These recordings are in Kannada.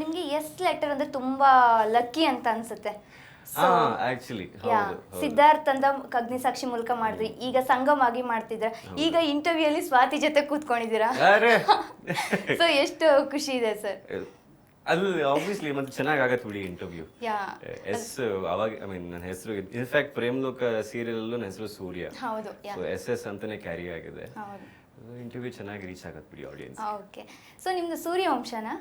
ನಿಮ್ಗೆ ಎಸ್ ಲೆಟರ್ ಅಂದ್ರೆ ತುಂಬಾ ಲಕ್ಕಿ ಅಂತ ಅನ್ಸುತ್ತೆ. ಹಾ ಆಕ್ಚುಲಿ ಯಾ ಹೌದು. ಸಿದ್ಧಾರ್ಥ್ ಅಂತ ಅಗ್ನಿಸಾಕ್ಷಿ ಮೂಲಕ ಮಾಡಿದ್ರಿ. ಈಗ ಸಂಗಮ್ ಆಗಿ ಮಾಡ್ತಿದ್ರ ಈಗ ಇಂಟರ್ವ್ಯೂ ಅಲ್ಲಿ ಸ್ವಾತಿ ಜೊತೆ ಕೂತ್ಕೊಂಡಿದ್ದೀರಾ? ಅರೆ! ಸೊ ಎಷ್ಟು ಖುಷಿ ಇದೆ ಸರ್ ಅದು ಆಬ್ವಿಯಸ್ಲಿ ಮತ್ತೆ ಚೆನ್ನಾಗಿ ಆಗತ್ತೆ ಬಿಡಿ ಇಂಟರ್ವ್ಯೂ ಯಾ ಎಸ್ ಅವಾಗ ಐ ಮೀನ್ ನನ್ನ ಹೆಸರು ಇನ್ಫ್ಯಾಕ್ಟ್ ಪ್ರೇಮ್ ಲೋಕ ಸೀರಿಯಲ್ ನನ್ನ ಹೆಸರು ಸೂರ್ಯ. ಹೌದು ಯಾ ಸೊ ಎಸ್ ಎಸ್ ಅಂತಾನೆ ಕ್ಯಾರಿ ಆಗಿದೆ. ಹೌದು. ಇಂಟರ್ವ್ಯೂ ಚೆನ್ನಾಗಿ ರೀಚ್ ಆಗತ್ತೆ ಬಿಡಿ ಆಡಿಯನ್ಸ್ ಓಕೆ ಸೊ ನಿಮ್ದು ಸೂರ್ಯವಂಶನಾ?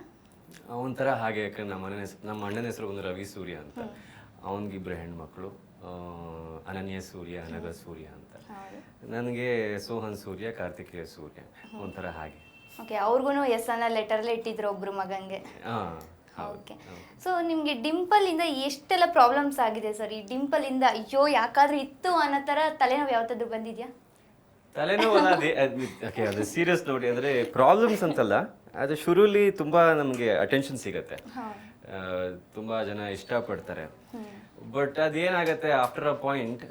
ಒಂಥರ ಹಾಗೆ ಯಾಕಂದ್ರೆ ನಮ್ಮ ಅಣ್ಣನ ಹೆಸರು ನಮ್ಮ ಅಣ್ಣನ ಹೆಸರು ಒಂದು ರವಿ ಸೂರ್ಯ ಅಂತ. ಅವನಿಗಿಬ್ಬರು ಹೆಣ್ಮಕ್ಳು ಅನನ್ಯ ಸೂರ್ಯ ಅನಗ ಸೂರ್ಯ ಅಂತ. ನನಗೆ ಸೋಹನ್ ಸೂರ್ಯ ಕಾರ್ತಿಕೇಯ ಸೂರ್ಯ ಒಂಥರ ಹಾಗೆ. ಓಕೆ ಅವ್ರಿಗೂ ಎಸ್ ಅನ್ನ ಲೆಟರ್ಲ್ಲೇ ಇಟ್ಟಿದ್ರು ಒಬ್ರು ಮಗಂಗೆ ಹಾ ಓಕೆ. ಸೊ ನಿಮಗೆ ಡಿಂಪಲ್ ಇಂದ ಎಷ್ಟೆಲ್ಲ ಪ್ರಾಬ್ಲಮ್ಸ್ ಆಗಿದೆ ಸರ್? ಈ ಡಿಂಪಲ್ ಇಂದ ಅಯ್ಯೋ ಯಾಕಾದ್ರೂ ಇತ್ತು ಅನ್ನೋ ತರ ತಲೆನೋವು ಯಾವತ್ತಾದ್ರೂ ಬಂದಿದ್ಯಾ? ತಲೆನೋವು ಅದು ಸೀರಿಯಸ್ ನೋಡಿ ಅಂದ್ರೆ ಪ್ರಾಬ್ಲಮ್ಸ್ ಅಂತಲ್ಲ. ಅದು ಶುರುಲಿ ತುಂಬಾ ನಮಗೆ ಅಟೆನ್ಷನ್ ಸಿಗುತ್ತೆ. ತುಂಬ ಜನ ಇಷ್ಟಪಡ್ತಾರೆ. ಬಟ್ ಅದೇನಾಗತ್ತೆ ಆಫ್ಟರ್ ಅ ಪಾಯಿಂಟ್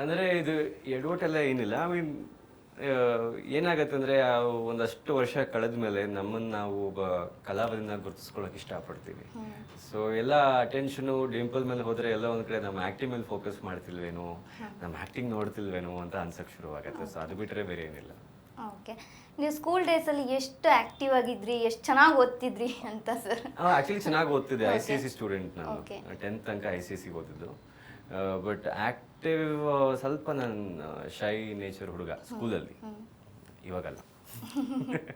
ಅಂದ್ರೆ ಇದು ಎಡವಟ್ಟೆಲ್ಲ ಏನಿಲ್ಲ. ಐ ಮೀನ್ ಏನಾಗತ್ತೆ ಅಂದ್ರೆ ಒಂದಷ್ಟು ವರ್ಷ ಕಳೆದ ಮೇಲೆ ನಮ್ಮನ್ನ ನಾವು ಒಬ್ಬ ಕಲಾವಿದನ ಗುರುತಿಸ್ಕೊಳಕ್ ಇಷ್ಟಪಡ್ತೀವಿ. ಸೊ ಎಲ್ಲ ಅಟೆನ್ಷನು ಡಿಂಪಲ್ ಮೇಲೆ ಹೋದರೆ ಎಲ್ಲ ಒಂದು ಕಡೆ ನಮ್ಮ ಆ್ಯಕ್ಟಿಂಗ್ ಮೇಲೆ ಫೋಕಸ್ ಮಾಡ್ತಿಲ್ವೇನೋ ನಮ್ಮ ಆಕ್ಟಿಂಗ್ ನೋಡ್ತಿಲ್ವೇನೋ ಅಂತ ಅನ್ಸಕ್ ಶುರು ಆಗತ್ತೆ ಸೊ ಅದು ಬಿಟ್ರೆ ಬೇರೆ ಏನಿಲ್ಲ. ಓಕೆ ನೀವು ಸ್ಕೂಲ್ ಡೇಸಲ್ಲಿ ಎಷ್ಟು ಆಕ್ಟಿವ್ ಆಗಿದ್ರಿ ಎಷ್ಟು ಚೆನ್ನಾಗಿ ಓದ್ತಿದ್ರಿ ಅಂತ ಸರ್ ಆಕ್ಚುಲಿ ಚೆನ್ನಾಗಿ ಓದ್ತಿದ್ದೆ I C S C student ನಾನು. Okay. ಟೆಂತ್ ತನಕ ಐ ಸಿ ಎಸ್ ಸಿ ಓದಿದ್ದು ಬಟ್ ಆಕ್ಟಿವ್ ಸ್ವಲ್ಪ ನನ್ನ ಶೈ ನೇಚರ್ ಹುಡುಗ ಸ್ಕೂಲಲ್ಲಿ ಇವಾಗಲ್ಲ.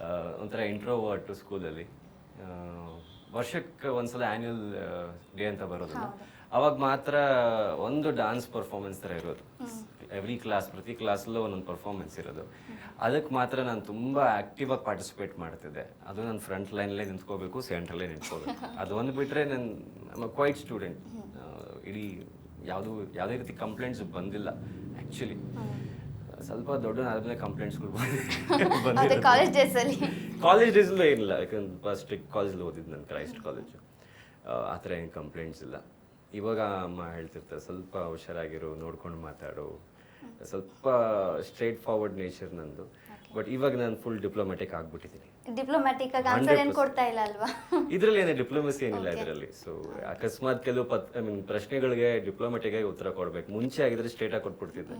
ಆ, ಒಂಥರ ಇಂಟ್ರೋವರ್ಟ್ ಸ್ಕೂಲಲ್ಲಿ ವರ್ಷಕ್ಕೆ ಒಂದ್ಸಲ ಆನ್ಯುವಲ್ ಡೇ ಅಂತ ಬರೋದಲ್ಲ. ಅವಾಗ ಮಾತ್ರ ಒಂದು ಡಾನ್ಸ್ ಪರ್ಫಾರ್ಮೆನ್ಸ್ ಥರ ಇರೋದು. ಎವ್ರಿ ಕ್ಲಾಸ್ ಪ್ರತಿ ಕ್ಲಾಸಲ್ಲೂ ಒಂದೊಂದು ಪರ್ಫಾರ್ಮೆನ್ಸ್ ಇರೋದು. ಅದಕ್ಕೆ ಮಾತ್ರ ನಾನು ತುಂಬಾ ಆಕ್ಟಿವ್ ಆಗಿ ಪಾರ್ಟಿಸಿಪೇಟ್ ಮಾಡ್ತಿದ್ದೆ. ಅದು ನಾನು ಫ್ರಂಟ್ ಲೈನಲ್ಲೇ ನಿಂತ್ಕೋಬೇಕು ಸೆಂಟ್ರಲ್ಲೇ ನಿಂತ್ಕೋಬೇಕು. ಅದು ಒಂದು ಬಿಟ್ರೆ ನನ್ನ ಕ್ವೈಟ್ ಸ್ಟೂಡೆಂಟ್ ಇಡೀ ಯಾವುದು ಯಾವುದೇ ರೀತಿ ಕಂಪ್ಲೇಂಟ್ಸ್ ಬಂದಿಲ್ಲ ಆ್ಯಕ್ಚುಲಿ ಸ್ವಲ್ಪ ದೊಡ್ಡ ಆದ್ಮೇಲೆ ಕಂಪ್ಲೇಂಟ್ಸ್ಗಳು ಬಂದಿದೆ. ಕಾಲೇಜ್ ಡೇಸಲ್ಲಿ ಕಾಲೇಜ್ ಡೇಸಲ್ಲೂ ಏನಿಲ್ಲ. ಯಾಕಂದ್ರೆ ಫಸ್ಟ್ ಸ್ಟ್ರಿಕ್ಟ್ ಕಾಲೇಜಲ್ಲಿ ಓದಿದ್ದು ನಾನು ಕ್ರೈಸ್ಟ್ ಕಾಲೇಜು ಆ ಥರ ಏನು ಕಂಪ್ಲೇಂಟ್ಸ್ ಇಲ್ಲ. ಇವಾಗ ಅಮ್ಮ ಹೇಳ್ತಿರ್ತಾರೆ ಸ್ವಲ್ಪ ಹುಷಾರಾಗಿರು ನೋಡ್ಕೊಂಡು ಮಾತಾಡು. ಸ್ವಲ್ಪ ಸ್ಟ್ರೇಟ್ ಫಾರ್ವರ್ಡ್ ನೇಚರ್ ನಂದು. ಬಟ್ ಇವಾಗ ನಾನು ಫುಲ್ ಡಿಪ್ಲೊಮ್ಯಾಟಿಕ್ ಆಗ್ಬಿಟ್ಟಿದ್ದೀನಿ ಡಿಪ್ಲೊಮ್ಯಾಟಿಕ್ ಆಗಿ ಆನ್ಸರ್ ಏನು ಕೊಡ್ತಾ ಇಲ್ಲ ಅಲ್ವಾ? ಇದರಲ್ಲಿ ಏನೇ ಡಿಪ್ಲೊಮಸಿ ಏನಿಲ್ಲ ಇದರಲ್ಲಿ. ಸೊ ಅಕಸ್ಮಾತ್ ಕೆಲವು ಪತ್ ಐ ಮೀನ್ ಪ್ರಶ್ನೆಗಳಿಗೆ ಡಿಪ್ಲೊಮ್ಯಾಟಿಕ್ ಆಗಿ ಉತ್ತರ ಕೊಡ್ಬೇಕು. ಮುಂಚೆ ಆಗಿದ್ರೆ ಸ್ಟ್ರೇಟ್ ಆಗಿ ಕೊಟ್ಬಿಡ್ತಿದ್ದೆ.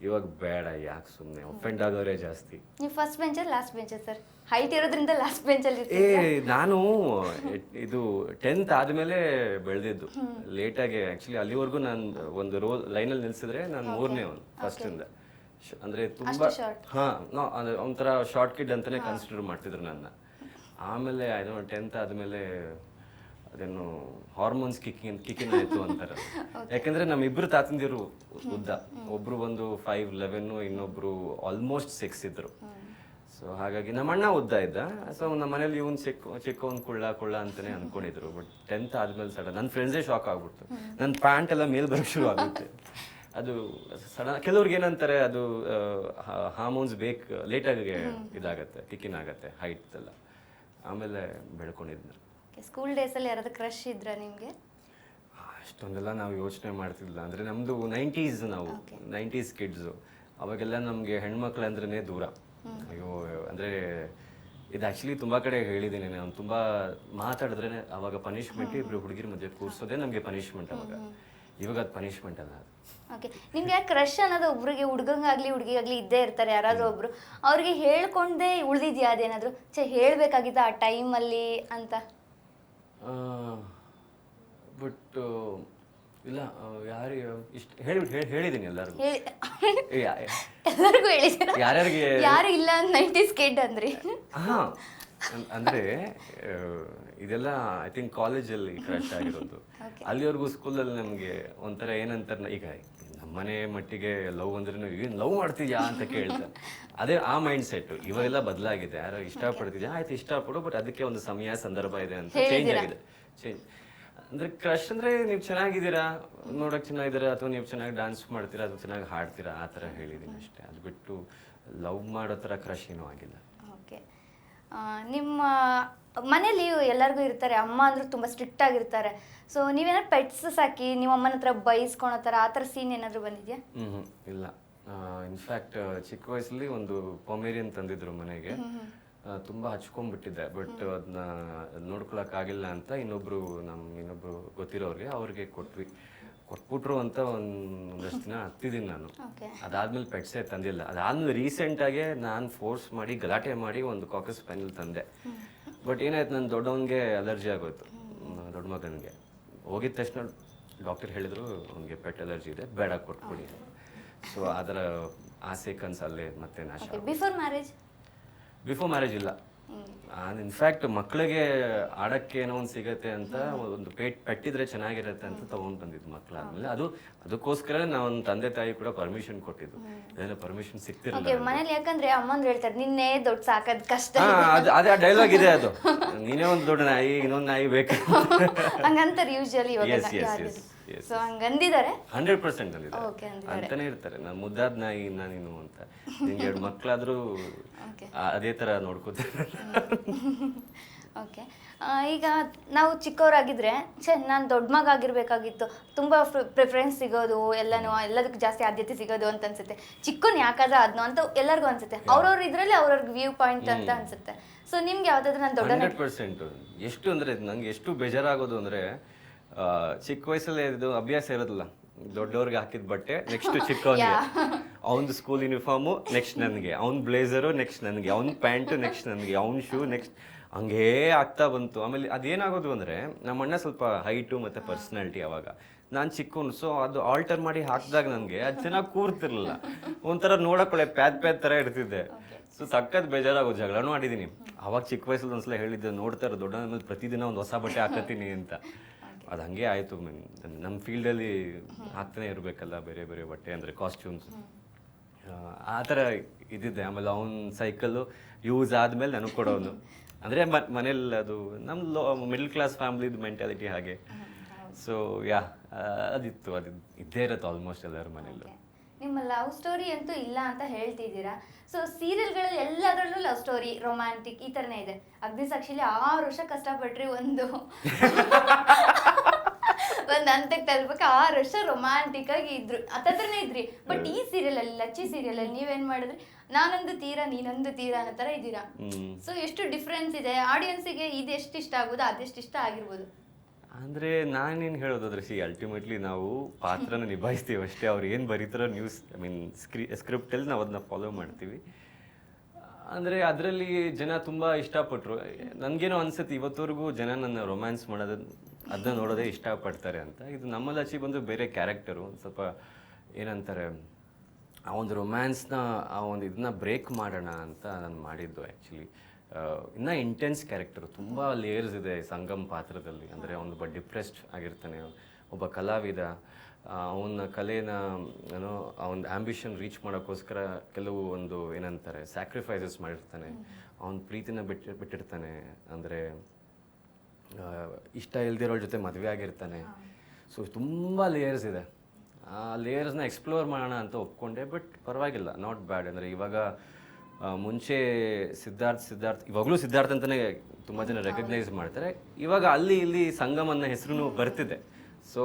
ಇವಾಗ ಬೇಡ ಯಾಕೆ ಸುಮ್ಮನೆ ಒಫೆಂಡ್ ಆಗೋರೇ ಜಾಸ್ತಿ. ನೀವು ಫಸ್ಟ್ ಬೆಂಚಲ್ಲಿ ಲಾಸ್ಟ್ ಬೆಂಚರ್ ಸರ್ ಹೈಟ್ ಇರೋದ್ರಿಂದ ಲಾಸ್ಟ್ ಬೆಂಚಲ್ಲಿ ಏ ನಾನು ಇದು ಟೆಂತ್ ಆದಮೇಲೆ ಬೆಳೆದಿದ್ದು. ಲೇಟಾಗಿ ಆ್ಯಕ್ಚುಲಿ ಅಲ್ಲಿವರೆಗೂ ನಾನು ಒಂದು ರೋ ಲೈನಲ್ಲಿ ನಿಲ್ಸಿದ್ರೆ ನಾನು ಮೂರನೇ ಒಂದು ಫಸ್ಟ್ ಇಂದ. ಶ್- ಅಂದ್ರೆ ತುಂಬಾ ಹಾ ನೋ ಅಂದ್ರೆ ಒಂಥರ ಶಾರ್ಟ್ ಕಿಡ್ ಅಂತಲೇ ಕನ್ಸಿಡರ್ ಮಾಡ್ತಿದ್ರು ನನ್ನ. ಆಮೇಲೆ ಏನೋ ಟೆಂತ್ ಆದ್ಮೇಲೆ ಅದೇನು ಹಾರ್ಮೋನ್ಸ್ ಕಿಕ್ಕಿನ್ ಕಿಕ್ಕಿನ್ ಆಯ್ತು ಅಂತಾರೆ. ಯಾಕಂದ್ರೆ ನಮ್ಮ ಇಬ್ರು ತಾತಂದಿರು ಉದ್ದ. ಒಬ್ರು ಬಂದು ಫೈವ್ ಲೆವೆನ್ ಇನ್ನೊಬ್ರು ಆಲ್ಮೋಸ್ಟ್ ಸಿಕ್ಸ್ ಇದ್ರು. ಸೊ ಹಾಗಾಗಿ ನಮ್ಮ ಅಣ್ಣ ಉದ್ದ ಇದ್ದ. ಸೊ ನಮ್ಮ ಮನೇಲಿ ಇವನ್ ಚಿಕ್ಕ ಚಿಕ್ಕವನ್ ಕುಳ್ಳ ಕುಳ್ಳ ಅಂತಾನೆ ಅನ್ಕೊಂಡಿದ್ರು. ಬಟ್ ಟೆಂತ್ ಆದ್ಮೇಲೆ ಸಡನ್ ನನ್ನ ಫ್ರೆಂಡ್ಸೇ ಶಾಕ್ ಆಗ್ಬಿಡ್ತು. ನನ್ನ ಪ್ಯಾಂಟ್ ಎಲ್ಲ ಮೇಲ್ ಬರೋಕ್ ಶುರು ಆಗುತ್ತೆ. ಅದು ಸಡನ್ ಕೆಲವ್ರಿಗೆ ಏನಂತಾರೆ ಅದು ಹಾರ್ಮೋನ್ಸ್ ಬೇಕು ಲೇಟಾಗಿ ಇದಾಗತ್ತೆ ಕಿಕ್ಕಿನ್ ಆಗತ್ತೆ ಹೈಟ್ ಎಲ್ಲ. ಆಮೇಲೆ ಬೆಳ್ಕೊಂಡಿದ್ನ. ಸ್ಕೂಲ್ ಡೇಸಲ್ಲಿ ಯಾರಾದ್ರೂ ಕ್ರಶ್ ಇದ್ರ ನಿಮಗೆ? ಅಷ್ಟೊಂದೆಲ್ಲ ನಾವು ಯೋಚನೆ ಮಾಡ್ತಿಲ್ಲ. ಅಂದ್ರೆ ನಮ್ದು ನೈಂಟೀಸ್ ನಾವು ನೈಂಟೀಸ್ ಕಿಡ್ಸು ಅವಾಗೆಲ್ಲ ನಮಗೆ ಹೆಣ್ಮಕ್ಳು ಅಂದ್ರೇ ದೂರ ಅಯ್ಯೋ ಅಂದ್ರೆ ಇದು ಆ್ಯಕ್ಚುಲಿ ತುಂಬ ಕಡೆ ಹೇಳಿದ್ದೀನಿ ನಾನು. ತುಂಬಾ ಮಾತಾಡಿದ್ರೆ ಅವಾಗ ಪನಿಷ್ಮೆಂಟ್ ಇಬ್ರು ಹುಡುಗಿರ ಮಧ್ಯೆ ಕೂರಿಸೋದೇ ನಮಗೆ ಪನಿಷ್ಮೆಂಟ್ ಅವಾಗ. ಇವಾಗ ಅದು ಪನಿಷ್ಮೆಂಟ್ ಅಲ್ಲ ಓಕೆ ನಿಮ್ಗೆ ಯಾಕೆ ಕ್ರಶ್ ಅನ್ನೋದು ಒಬ್ರಿಗೆ ಹುಡುಗಂಗಾಗ್ಲಿ ಹುಡುಗಿಗಾಗ್ಲಿ ಇದ್ದೇ ಇರ್ತಾರೆ ಯಾರಾದರೂ ಒಬ್ರು. ಅವ್ರಿಗೆ ಹೇಳ್ಕೊಂಡೇ ಉಳಿದಿದ್ಯಾ ಅದೇನಾದರೂ? ಚೆ ಹೇಳಬೇಕಾಗಿದ್ದ ಆ ಟೈಮಲ್ಲಿ ಅಂತ ಬಟ್ ಇಲ್ಲ ಯಾರು ಇಷ್ಟ ಹೇಳಿ ಹೇಳಿ- ಹೇಳಿದ್ದೀನಿ ಎಲ್ಲರಿಗೂ. ಹೇಳಿ. ಎಲ್ಲರಿಗೂ ಹೇಳಿದ್ದೀರಾ? ಯಾರ್ಯಾರಿಗೆ? ಯಾರು ಇಲ್ಲ ನೈಂಟೀಸ್ ಕಿಡ್ ಅಂದ್ರಿ. ಹಾ ಅಂದ್ರೆ ಇದೆಲ್ಲ ಐ ಥಿಂಕ್ ಕಾಲೇಜಲ್ಲಿ ಕ್ರಶ್ ಆಗಿರೋದು. ಅಲ್ಲಿವರೆಗೂ ಸ್ಕೂಲಲ್ಲಿ ನಮಗೆ ಒಂಥರ ಏನಂತಾರೆ ಈಗ ನಮ್ಮನೆ ಮಟ್ಟಿಗೆ ಲವ್ ಅಂದ್ರೆ ಏನು ಲವ್ ಮಾಡ್ತಿದ್ಯಾ? ಅಂತ ಕೇಳ್ತಾರೆ. ಅದೇ ಆ ಮೈಂಡ್ ಸೆಟ್ ಇವಾಗೆಲ್ಲ ಬದಲಾಗಿದೆ. ಯಾರೋ ಇಷ್ಟಪಡ್ತಿದ್ಯಾ? ಆಯ್ತು ಇಷ್ಟಪಡು ಬಟ್ ಅದಕ್ಕೆ ಒಂದು ಸಮಯ ಸಂದರ್ಭ ಇದೆ ಅಂತ ಚೇಂಜ್ ಆಗಿದೆ. ಚೇಂಜ್ ಅಂದ್ರೆ ಕ್ರಶ್ ಅಂದ್ರೆ ನೀವು ಚೆನ್ನಾಗಿದ್ದೀರಾ? ನೋಡಕ್ ಚೆನ್ನಾಗಿದ್ದೀರಾ? ಅಥವಾ ನೀವು ಚೆನ್ನಾಗಿ ಡಾನ್ಸ್ ಮಾಡ್ತೀರಾ? ಅಥವಾ ಚೆನ್ನಾಗಿ ಹಾಡ್ತೀರಾ? ಆ ಥರ ಹೇಳಿದ್ದೀನಿ ಅಷ್ಟೇ. ಅದು ಬಿಟ್ಟು ಲವ್ ಮಾಡೋ ಥರ ಕ್ರಶ್ ಏನೂ ಆಗಿಲ್ಲ. ಓಕೆ ನಿಮ್ಮ ಮನೇಲಿ ಎಲ್ಲರಿಗೂ ಇರ್ತಾರೆ. ಅಮ್ಮ ಅಂದ್ರೆ ತುಂಬ ಸ್ಟ್ರಿಕ್ಟ್ ಆಗಿರ್ತಾರೆ. ಸೊ ನೀವೇನಾದ್ರು ಪೆಟ್ಸ್ ಸಾಕಿ ನಿಮ್ಮ ಅಮ್ಮನ ಹತ್ರ ಬೈಸ್ಕೊಳೋ ಥರ ಆ ಥರ ಸೀನ್ ಏನಾದರೂ ಬಂದಿದ್ಯಾ? ಹ್ಮ್ ಇಲ್ಲ. ಇನ್ಫ್ಯಾಕ್ಟ್ ಚಿಕ್ಕ ವಯಸ್ಸಲ್ಲಿ ಒಂದು ಪೊಮೇರಿಯನ್ ತಂದಿದ್ರು ಮನೆಗೆ. ತುಂಬಾ ಹಚ್ಕೊಂಡ್ಬಿಟ್ಟಿದ್ದೆ ಬಟ್ ಅದನ್ನ ನೋಡ್ಕೊಳಕ್ಕಾಗಿಲ್ಲ ಅಂತ ಇನ್ನೊಬ್ರು ನಮ್ ಇನ್ನೊಬ್ರು ಗೊತ್ತಿರೋರಿಗೆ ಅವ್ರಿಗೆ ಕೊಟ್ವಿ. ಕೊಟ್ಬಿಟ್ರು ಅಂತ ಒಂದಷ್ಟು ದಿನ ಹತ್ತಿದ್ದೀನಿ ನಾನು. ಅದಾದ್ಮೇಲೆ ಪೆಟ್ಸೇ ತಂದಿಲ್ಲ. ಅದಾದ್ಮೇಲೆ ರೀಸೆಂಟ್ ಆಗಿ ನಾನು ಫೋರ್ಸ್ ಮಾಡಿ ಗಲಾಟೆ ಮಾಡಿ ಒಂದು ಕಾಕಸ್ ಪೆನ್ಲ್ ತಂದೆ. ಬಟ್ ಏನಾಯ್ತು ನನ್ನ ದೊಡ್ಡವನಿಗೆ ಅಲರ್ಜಿ ಆಗೋಯ್ತು ದೊಡ್ಡ ಮಗನಿಗೆ. ಹೋಗಿದ ತಕ್ಷಣ ಡಾಕ್ಟರ್ ಹೇಳಿದ್ರು ಅವನಿಗೆ ಪೆಟ್ ಅಲರ್ಜಿ ಇದೆ ಬೇಡ ಕೊಟ್ಬಿಡಿ. ಸೊ ಅದರ ಆಸೆ ಕನ್ಸಲ್ಲೇ ಮತ್ತೆ ನಾಶ ಬಿಫೋರ್ ಮ್ಯಾರೇಜ್ ಬಿಫೋರ್ ಮ್ಯಾರೇಜ್ ಇಲ್ಲ. ಇನ್ಫ್ಯಾಕ್ಟ್ ಮಕ್ಕಳಿಗೆ ಆಡಕ್ಕೆ ಏನೋ ಒಂದು ಸಿಗತ್ತೆ ಅಂತ ಒಂದು ಪೇಟ್ ಪೆಟ್ಟಿದ್ರೆ ಚೆನ್ನಾಗಿರತ್ತೆ ಅಂತ ತಗೊಂಡ್ ಬಂದಿದ್ದು ಮಕ್ಕಳಾದ್ಮೇಲೆ ಅದು ಅದಕ್ಕೋಸ್ಕರ ನಾವು ತಂದೆ ತಾಯಿ ಕೂಡ ಪರ್ಮಿಷನ್ ಕೊಟ್ಟಿದ್ದು. ಇದೆಲ್ಲ ಪರ್ಮಿಷನ್ ಸಿಗ್ತಿರಲಿಲ್ಲ ಮನೇಲಿ ಯಾಕಂದ್ರೆ ಅಮ್ಮಂದ್ರು ಹೇಳ್ತಾರೆ ನಿನ್ನೆ ದೊಡ್ಡ ಸಾಕದ್ ಕಷ್ಟ. ಅದು ಅದೇ ಡೈಲಾಗ್ ಇದೆ ಅದು. ನೀನೇ ಒಂದು ದೊಡ್ಡ ನಾಯಿ ಇನ್ನೊಂದು ನಾಯಿ ಬೇಕು ಹಂಗಂತಾರೆ ಯೂಶಲಿ ಸೊ ಹಂಗಂದಿದ್ದಾರೆ ಹಂಡ್ರೆಡ್ ಪರ್ಸೆಂಟ್ ಅಲ್ಲಿ ಅಂದಿದ್ದಾರೆ. ಅಂತಾನೆ ಇರ್ತಾರೆ. ನಾನು ಮುದ್ದಾದ ನಾಯಿ ನೀನು ಅಂತ. ನಿಂಗೆ ಎರಡು ಮಕ್ಕಳಾದ್ರೂ ಓಕೆ ಅದೇ ತರ ನೋಡ್ಕೋತಾರೆ. ಓಕೆ ಈಗ ನಾವು ಚಿಕ್ಕವರಾಗಿದ್ರೆ ಛೇ ನಾನು ದೊಡ್ಡ ಮಗ ಆಗಿರ್ಬೇಕಾಗಿತ್ತು. ತುಂಬ ಪ್ರಿಫರೆನ್ಸ್ ಸಿಗೋದು ಎಲ್ಲನೂ ಎಲ್ಲದಕ್ಕೂ ಜಾಸ್ತಿ ಆದ್ಯತೆ ಸಿಗೋದು ಅಂತ ಅನ್ಸುತ್ತೆ. ಚಿಕ್ಕನ್ ಯಾಕಾದ್ರೆ ಅದನ್ನೋ ಅಂತ ಎಲ್ಲರಿಗೂ ಅನ್ಸುತ್ತೆ. ಅವ್ರವ್ರ ಇದರಲ್ಲಿ ಅವ್ರವ್ರ ವ್ಯೂ ಪಾಯಿಂಟ್ ಅಂತ ಅನ್ಸುತ್ತೆ. ಸೊ ನಿಮ್ಗೆ ಯಾವ್ದಾದ್ರು ನಾನು ದೊಡ್ಡ ಪರ್ಸೆಂಟ್. ಎಷ್ಟು ಅಂದ್ರೆ ನಂಗೆ ಎಷ್ಟು ಬೇಜಾರಾಗೋದು ಅಂದ್ರೆ ಚಿಕ್ಕ ವಯಸ್ಸಲ್ಲೇ ಇದು ಅಭ್ಯಾಸ ಇರೋದಿಲ್ಲ. ದೊಡ್ಡವ್ರಿಗೆ ಹಾಕಿದ ಬಟ್ಟೆ ನೆಕ್ಸ್ಟ್ ಚಿಕ್ಕವನಿಗೆ. ಅವನ್ ಸ್ಕೂಲ್ ಯೂನಿಫಾರ್ಮು ನೆಕ್ಸ್ಟ್ ನನಗೆ. ಅವ್ನ್ ಬ್ಲೇಸರು ನೆಕ್ಸ್ಟ್ ನನಗೆ. ಅವ್ನ್ ಪ್ಯಾಂಟು ನೆಕ್ಸ್ಟ್ ನನಗೆ. ಅವ್ನ್ ಶೂ ನೆಕ್ಸ್ಟ್ ಹಂಗೇ ಆಗ್ತಾ ಬಂತು. ಆಮೇಲೆ ಅದೇನಾಗೋದು ಅಂದ್ರೆ ನಮ್ಮ ಅಣ್ಣ ಸ್ವಲ್ಪ ಹೈಟು ಮತ್ತೆ ಪರ್ಸನಾಲಿಟಿ ಅವಾಗ. ನಾನು ಚಿಕ್ಕವನು ಸೊ ಅದು ಆಲ್ಟರ್ ಮಾಡಿ ಹಾಕಿದಾಗ ನನಗೆ ಅದು ಚೆನ್ನಾಗಿ ಕೂರ್ತಿರ್ಲಿಲ್ಲ. ಒಂಥರ ನೋಡಕೊಳ್ಳೆ ಪ್ಯಾದ್ ಪ್ಯಾದ್ ಥರ ಇರ್ತಿದ್ದೆ. ಸೊ ಸಖತ್ ಬೇಜಾರಾಗೋ ಜಗಳನೂ ಆಡಿದ್ದೀನಿ. ಅವಾಗ ಚಿಕ್ಕ ವಯಸ್ಸಲ್ಲಿ ಒಂದ್ಸಲ ಹೇಳಿದ್ದೆ ನೋಡ್ತಾರೆ ದೊಡ್ಡ ಪ್ರತಿದಿನ ಒಂದು ಹೊಸ ಬಟ್ಟೆ ಹಾಕತ್ತೀನಿ ಅಂತ. ಅದು ಹಂಗೆ ಆಯಿತು. ನಮ್ಮ ಫೀಲ್ಡಲ್ಲಿ ಹಾಕ್ತಾನೆ ಇರಬೇಕಲ್ಲ ಬೇರೆ ಬೇರೆ ಬಟ್ಟೆ ಅಂದರೆ ಕಾಸ್ಟ್ಯೂಮ್ಸ್ ಆ ಥರ ಇದ್ದಿದ್ದೆ ಆಮೇಲೆ ಅವನ ಸೈಕಲ್ಲು ಯೂಸ್ ಆದಮೇಲೆ ನನಗೆ ಕೊಡೋನು. ಅಂದರೆ ಮನೇಲಿ ಅದು ನಮ್ಮ ಲೋ ಮಿಡ್ಲ್ ಕ್ಲಾಸ್ ಫ್ಯಾಮ್ಲಿದು ಮೆಂಟಾಲಿಟಿ ಹಾಗೆ. ಸೊ ಯಾ ಅದಿತ್ತು. ಅದು ಇದ್ದೇ ಇರುತ್ತೆ ಆಲ್ಮೋಸ್ಟ್ ಎಲ್ಲರ ಮನೇಲೂ. ನಿಮ್ಮ ಲವ್ ಸ್ಟೋರಿ ಅಂತೂ ಇಲ್ಲ ಅಂತ ಹೇಳ್ತಿದ್ದೀರಾ? ಸೊ ಸೀರಿಯಲ್ಗಳಲ್ಲಿ ಎಲ್ಲದರಲ್ಲೂ ಲವ್ ಸ್ಟೋರಿ ರೊಮ್ಯಾಂಟಿಕ್ ಈ ಥರನೇ ಇದೆ. ಅಗ್ನಿ ಸಾಕ್ಷಿಲಿ ಆರು ವರ್ಷ ಕಷ್ಟಪಟ್ರಿ ಒಂದು. ಒಂದು ಹಂತಕ್ಕೆ ತಲುಪಕ್ಕೆ ಆರು ವರ್ಷ ರೊಮ್ಯಾಂಟಿಕ್ ಆಗಿ ಇದ್ರು. ಹತ್ತತ್ರನೇ ಇದ್ರಿ. ಬಟ್ ಈ ಸೀರಿಯಲ್ ಅಲ್ಲಿ ಲಚ್ಚಿ ಸೀರಿಯಲ್ ಅಲ್ಲಿ ನೀವೇನ್ ಮಾಡಿದ್ರಿ? ನಾನೊಂದು ತೀರಾ ನೀನೊಂದು ತೀರಾ ಅನ್ನೋ ತರ ಇದ್ದೀರಾ? ಸೊ ಎಷ್ಟು ಡಿಫ್ರೆನ್ಸ್ ಇದೆ? ಆಡಿಯನ್ಸಿಗೆ ಇದು ಎಷ್ಟು ಇಷ್ಟ ಆಗೋದು? ಅದೆಷ್ಟು ಇಷ್ಟ ಆಗಿರ್ಬೋದು? ಅಂದ್ರೆ ನಾನೇನು ಹೇಳೋದಾದ್ರೆ ಸಿ ಅಲ್ಟಿಮೇಟ್ಲಿ ನಾವು ಪಾತ್ರನ ನಿಭಾಯಿಸ್ತೀವಿ ಅಷ್ಟೇ. ಅವ್ರು ಏನು ಬರೀತಾರೋ ನ್ಯೂಸ್ ಐ ಮೀನ್ ಸ್ಕ್ರಿ ಸ್ಕ್ರಿಪ್ಟಲ್ಲಿ ನಾವು ಅದನ್ನ ಫಾಲೋ ಮಾಡ್ತೀವಿ. ಅಂದರೆ ಅದರಲ್ಲಿ ಜನ ತುಂಬ ಇಷ್ಟಪಟ್ಟರು ನನಗೇನೋ ಅನ್ಸುತ್ತೆ ಇವತ್ತವರೆಗೂ ಜನ ನನ್ನ ರೊಮ್ಯಾನ್ಸ್ ಮಾಡೋದು ಅದನ್ನ ನೋಡೋದೇ ಇಷ್ಟಪಡ್ತಾರೆ ಅಂತ. ಇದು ನಮ್ಮಲ್ಲಿ ಆಚೆ ಬಂದು ಬೇರೆ ಕ್ಯಾರೆಕ್ಟರು ಒಂದು ಸ್ವಲ್ಪ ಏನಂತಾರೆ, ಆ ಒಂದು ರೊಮ್ಯಾನ್ಸ್ನ ಆ ಒಂದು ಇದನ್ನ ಬ್ರೇಕ್ ಮಾಡೋಣ ಅಂತ ನಾನು ಮಾಡಿದ್ದು ಆ್ಯಕ್ಚುಲಿ ಇನ್ನೂ ಇಂಟೆನ್ಸ್ ಕ್ಯಾರೆಕ್ಟರ್ ತುಂಬ ಲೇಯರ್ಸ್ ಇದೆ ಸಂಗಮ್ ಪಾತ್ರದಲ್ಲಿ. ಅಂದರೆ ಅವನೊಬ್ಬ ಡಿಪ್ರೆಸ್ಡ್ ಆಗಿರ್ತಾನೆ, ಒಬ್ಬ ಕಲಾವಿದ. ಅವನ ಕಲೆನ, ಏನೋ ಅವನ ಆಂಬಿಷನ್ ರೀಚ್ ಮಾಡೋಕ್ಕೋಸ್ಕರ ಕೆಲವು ಒಂದು ಏನಂತಾರೆ ಸ್ಯಾಕ್ರಿಫೈಸಸ್ ಮಾಡಿರ್ತಾನೆ. ಅವನ ಪ್ರೀತಿನ ಬಿಟ್ಟು, ಬಿಟ್ಟಿರ್ತಾನೆ. ಅಂದರೆ ಇಷ್ಟ ಇಲ್ದಿರೋ ಜೊತೆ ಮದುವೆ ಆಗಿರ್ತಾನೆ. ಸೊ ತುಂಬ ಲೇಯರ್ಸ್ ಇದೆ. ಆ ಲೇಯರ್ಸ್ನ ಎಕ್ಸ್ಪ್ಲೋರ್ ಮಾಡೋಣ ಅಂತ ಒಪ್ಕೊಂಡೆ ಬಟ್ ಪರವಾಗಿಲ್ಲ ನಾಟ್ ಬ್ಯಾಡ್ ಅಂದರೆ ಇವಾಗ ಮುಂಚೆ ಸಿದ್ಧಾರ್ಥ್ ಸಿದ್ಧಾರ್ಥ್ ಇವಾಗಲೂ ಸಿದ್ಧಾರ್ಥ ಅಂತಲೇ ತುಂಬ ಜನ ರೆಕಗ್ನೈಸ್ ಮಾಡ್ತಾರೆ. ಇವಾಗ ಅಲ್ಲಿ ಇಲ್ಲಿ ಸಂಗಮ್ ಅನ್ನೋ ಹೆಸರು ಬರ್ತಿದೆ. ಸೊ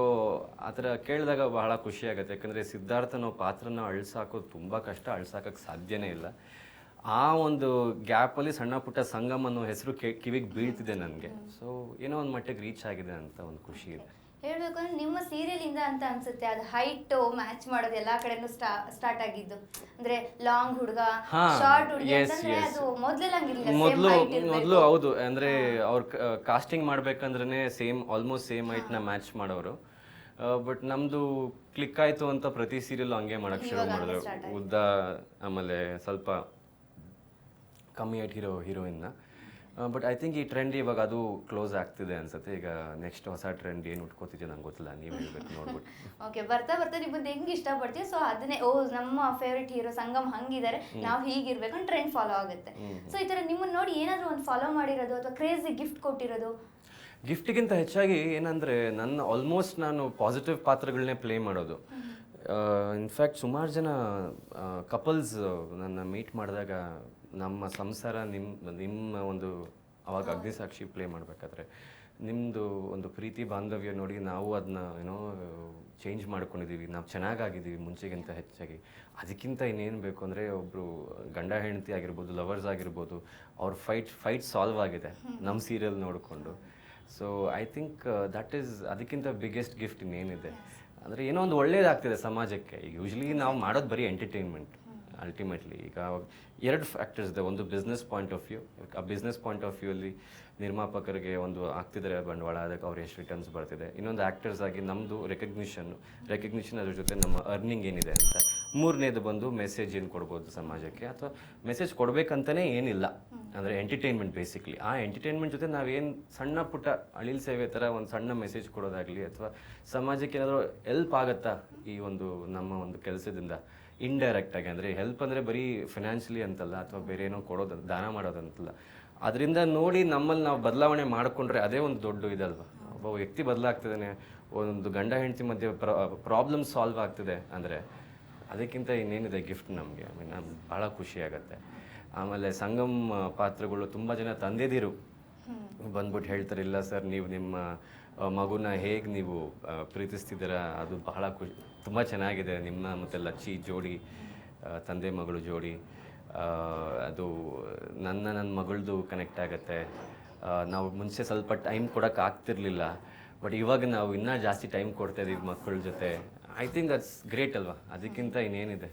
ಆ ಥರ ಕೇಳಿದಾಗ ಬಹಳ ಖುಷಿಯಾಗುತ್ತೆ ಯಾಕಂದರೆ ಸಿದ್ಧಾರ್ಥನ ಪಾತ್ರನ ಅಳ್ಸಾಕೋದು ತುಂಬ ಕಷ್ಟ. ಅಳ್ಸಾಕಕ್ಕೆ ಸಾಧ್ಯನೇ ಇಲ್ಲ. ಆ ಒಂದು ಗ್ಯಾಪಲ್ಲಿ ಸಣ್ಣ ಪುಟ್ಟ ಸಂಗಮ್ ಅನ್ನೋ ಹೆಸರು ಕಿವಿಗೆ ಬೀಳ್ತಿದೆ ನನಗೆ. ಸೊ ಏನೋ ಒಂದು ಮಟ್ಟಿಗೆ ರೀಚ್ ಆಗಿದೆ ಅಂತ ಒಂದು ಖುಷಿ ಇದೆ. ಹೇಳಬೇಕು ಅಂದ್ರೆ ನಿಮ್ಮ ಸೀರಿಯಲ್ ಇಂದ ಅಂತ ಅನ್ಸುತ್ತೆ ಅದು ಹೈಟ್ ಮ್ಯಾಚ್ ಮಾಡೋದು ಎಲ್ಲಾ ಕಡೆನೂ ಸ್ಟಾರ್ಟ್ ಆಗಿದ್ದು. ಅಂದ್ರೆ ಲಾಂಗ್ ಹುಡುಗ ಶಾರ್ಟ್ ಹುಡುಗ. ಅದು ಮೊದ್ಲೆಲ್ಲ ಹಂಗಿರ್ಲಿಲ್ಲ ಮೊದಲು ಮೊದಲು ಹೌದು ಅಂದ್ರೆ ಅವ್ರ ಕಾಸ್ಟಿಂಗ್ ಮಾಡ್ಬೇಕಂದ್ರೆ ಸೇಮ್ ಆಲ್ಮೋಸ್ಟ್ ಸೇಮ್ನ ಮ್ಯಾಚ್ ಮಾಡೋರು. ಬಟ್ ನಮ್ದು ಕ್ಲಿಕ್ ಆಯ್ತು ಅಂತ ಪ್ರತಿ ಸೀರಿಯಲ್ ಹಂಗೆ ಮಾಡಕ್ ಶುರು ಮಾಡಿದ್ರು. ಉದ್ದ ಆಮೇಲೆ ಸ್ವಲ್ಪ ಕಮ್ಮಿ ಆಯ್ತು ಹೀರೋ ಹೀರೋಯಿನ್ನ. ಬಟ್ ಐ ಥಿಂಕ್ ಈ ಟ್ರೆಂಡ್ ಇವಾಗ ಅದು ಕ್ಲೋಸ್ ಆಗ್ತಿದೆ ಅನ್ಸುತ್ತೆ. ಈಗ ನೆಕ್ಸ್ಟ್ ಹೊಸ ಟ್ರೆಂಡ್ ಏನು ಉಟ್ಕೋತಿದ್ಯೋ ನಂಗೆ ಗೊತ್ತಿಲ್ಲ. ನೀವು ಹೇಳ್ಬೇಕು ನೋಡ್ಬಿಟ್ಟು. ಓಕೆ ಬರ್ತಾ ಬರ್ತಾ ನಿಮ್ಮದು ಹೆಂಗೆ ಇಷ್ಟಪಡ್ತೀವಿ ಸೊ ಅದನ್ನೇ ಓ ನಮ್ಮ ಫೇವ್ರೆಟ್ ಹೀರೋ ಸಂಗಮ್ ಹಂಗಿದ್ದಾರೆ ನಾವು ಹೀಗಿರ್ಬೇಕು ಅಂತ ಟ್ರೆಂಡ್ ಫಾಲೋ ಆಗುತ್ತೆ. ಸೊ ಈ ಥರ ನಿಮ್ಮನ್ನು ನೋಡಿ ಏನಾದರೂ ಒಂದು ಫಾಲೋ ಮಾಡಿರೋದು ಅಥವಾ ಕ್ರೇಜಿ ಗಿಫ್ಟ್ ಕೊಟ್ಟಿರೋದು? ಗಿಫ್ಟ್ಗಿಂತ ಹೆಚ್ಚಾಗಿ ಏನಂದರೆ ನನ್ನ ಆಲ್ಮೋಸ್ಟ್ ನಾನು ಪಾಸಿಟಿವ್ ಪಾತ್ರಗಳನ್ನೇ ಪ್ಲೇ ಮಾಡೋದು. ಇನ್ಫ್ಯಾಕ್ಟ್ ಸುಮಾರು ಜನ ಕಪಲ್ಸ್ ನನ್ನ ಮೀಟ್ ಮಾಡಿದಾಗ ನಮ್ಮ ಸಂಸಾರ ನಿಮ್ಮ ನಿಮ್ಮ ಒಂದು ಅವಾಗ ಅಗ್ನಿಸಾಕ್ಷಿ ಪ್ಲೇ ಮಾಡಬೇಕಾದ್ರೆ ನಿಮ್ಮದು ಒಂದು ಪ್ರೀತಿ ಬಾಂಧವ್ಯ ನೋಡಿ ನಾವು ಅದನ್ನ ಏನೋ ಚೇಂಜ್ ಮಾಡ್ಕೊಂಡಿದ್ದೀವಿ ನಾವು ಚೆನ್ನಾಗಾಗಿದ್ದೀವಿ ಮುಂಚೆಗಿಂತ ಹೆಚ್ಚಾಗಿ. ಅದಕ್ಕಿಂತ ಇನ್ನೇನು ಬೇಕು ಅಂದರೆ ಒಬ್ಬರು ಗಂಡ ಹೆಂಡತಿ ಆಗಿರ್ಬೋದು ಲವರ್ಸ್ ಆಗಿರ್ಬೋದು ಅವ್ರ ಫೈಟ್ ಫೈಟ್ ಸಾಲ್ವ್ ಆಗಿದೆ ನಮ್ಮ ಸೀರಿಯಲ್ ನೋಡಿಕೊಂಡು. So I think that is ಅದಕ್ಕಿಂತ ಬಿಗ್ಗೆಸ್ಟ್ ಗಿಫ್ಟ್ ಇನ್ನೇನಿದೆ. ಅಂದರೆ ಏನೋ ಒಂದು ಒಳ್ಳೇದಾಗ್ತಿದೆ ಸಮಾಜಕ್ಕೆ. ಯೂಶ್ವಲಿ ನಾವು ಮಾಡೋದು ಬರೀ ಎಂಟರ್ಟೈನ್ಮೆಂಟ್ ಅಲ್ಟಿಮೇಟ್ಲಿ ಈಗ ಎರಡು ಫ್ಯಾಕ್ಟರ್ಸ್ ಇದೆ. ಒಂದು ಬಿಸ್ನೆಸ್ ಪಾಯಿಂಟ್ ಆಫ್ ವ್ಯೂ ಆ ಬಿಸ್ನೆಸ್ ಪಾಯಿಂಟ್ ಆಫ್ ವ್ಯೂ ಅಲ್ಲಿ ನಿರ್ಮಾಪಕರಿಗೆ ಒಂದು ಆಗ್ತಿದ್ದಾರೆ ಬಂಡವಾಳ, ಅದಕ್ಕೆ ಅವ್ರು ಎಷ್ಟು ರಿಟರ್ನ್ಸ್ ಬರ್ತಿದೆ. ಇನ್ನೊಂದು ಆ್ಯಕ್ಟರ್ಸ್ ಆಗಿ ನಮ್ಮದು ರೆಕಗ್ನಿಷನ್ ರೆಕಗ್ನಿಷನ್ ಅದ್ರ ಜೊತೆ ನಮ್ಮ ಅರ್ನಿಂಗ್ ಏನಿದೆ ಅಂತ. ಮೂರನೇದು ಬಂದು ಮೆಸೇಜ್ ಏನು ಕೊಡ್ಬೋದು ಸಮಾಜಕ್ಕೆ? ಅಥವಾ ಮೆಸೇಜ್ ಕೊಡಬೇಕಂತಲೇ ಏನಿಲ್ಲ. ಅಂದರೆ ಎಂಟರ್ಟೈನ್ಮೆಂಟ್ ಬೇಸಿಕ್ಲಿ ಆ ಎಂಟರ್ಟೈನ್ಮೆಂಟ್ ಜೊತೆ ನಾವೇನು ಸಣ್ಣ ಪುಟ್ಟ ಅಳಿಲ್ ಸೇವೆ ಥರ ಒಂದು ಸಣ್ಣ ಮೆಸೇಜ್ ಕೊಡೋದಾಗಲಿ ಅಥವಾ ಸಮಾಜಕ್ಕೆ ಏನಾದರೂ ಹೆಲ್ಪ್ ಆಗುತ್ತಾ ಈ ಒಂದು ನಮ್ಮ ಒಂದು ಕೆಲಸದಿಂದ? ಇಂಡೈರೆಕ್ಟಾಗಿ ಅಂದರೆ ಹೆಲ್ಪ್ ಅಂದರೆ ಬರೀ ಫಿನಾನ್ಷಿಯಲಿ ಅಂತಲ್ಲ ಅಥವಾ ಬೇರೆ ಏನೋ ಕೊಡೋದು ದಾನ ಮಾಡೋದಂತಲ್ಲ ಅದರಿಂದ ನೋಡಿ ನಮ್ಮಲ್ಲಿ ನಾವು ಬದಲಾವಣೆ ಮಾಡಿಕೊಂಡ್ರೆ ಅದೇ ಒಂದು ದೊಡ್ಡ ಇದಲ್ವಾ? ಒಬ್ಬ ವ್ಯಕ್ತಿ ಬದಲಾಗ್ತಿದ್ದಾನೆ, ಒಂದು ಗಂಡ ಹೆಂಡತಿ ಮಧ್ಯೆ ಪ್ರಾಬ್ಲಮ್ ಸಾಲ್ವ್ ಆಗ್ತಿದೆ ಅಂದರೆ ಅದಕ್ಕಿಂತ ಇನ್ನೇನಿದೆ ಗಿಫ್ಟ್ ನಮಗೆ. ಐ ಮೀನ್ ಭಾಳ ಖುಷಿ ಆಗುತ್ತೆ. ಆಮೇಲೆ ಸಂಗಮ್ ಪಾತ್ರಗಳು ತುಂಬ ಜನ ತಂದೆದಿರು. ಬಂದ್ಬಿಟ್ಟು ಹೇಳ್ತಾರೆ ಇಲ್ಲ ಸರ್ ನೀವು ನಿಮ್ಮ ಮಗುನ ಹೇಗೆ ನೀವು ಪ್ರೀತಿಸ್ತಿದ್ದೀರ ಪ್ರೀತಿಸ್ತಿದ್ದೀರಾ? ಅದು ಬಹಳ ಖುಷಿ ತುಂಬ ಚೆನ್ನಾಗಿದೆ. ನಿಮ್ಮ ಮತ್ತು ಲಚ್ಚಿ ಜೋಡಿ ತಂದೆ ಮಗಳು ಜೋಡಿ. ಅದು ನನ್ನ ನನ್ನ ಮಗಳದು ಕನೆಕ್ಟ್ ಆಗುತ್ತೆ. ನಾವು ಮುಂಚೆ ಸ್ವಲ್ಪ ಟೈಮ್ ಕೊಡೋಕ್ಕಾಗ್ತಿರ್ಲಿಲ್ಲ ಬಟ್ ಇವಾಗ ನಾವು ಇನ್ನೂ ಜಾಸ್ತಿ ಟೈಮ್ ಕೊಡ್ತಾ ಇದ್ದೀವಿ ಮಕ್ಕಳ ಜೊತೆ. ಐ ಥಿಂಕ್ ದಟ್ಸ್ ಗ್ರೇಟ್ ಅಲ್ವಾ ಅದಕ್ಕಿಂತ ಇನ್ನೇನಿದೆ?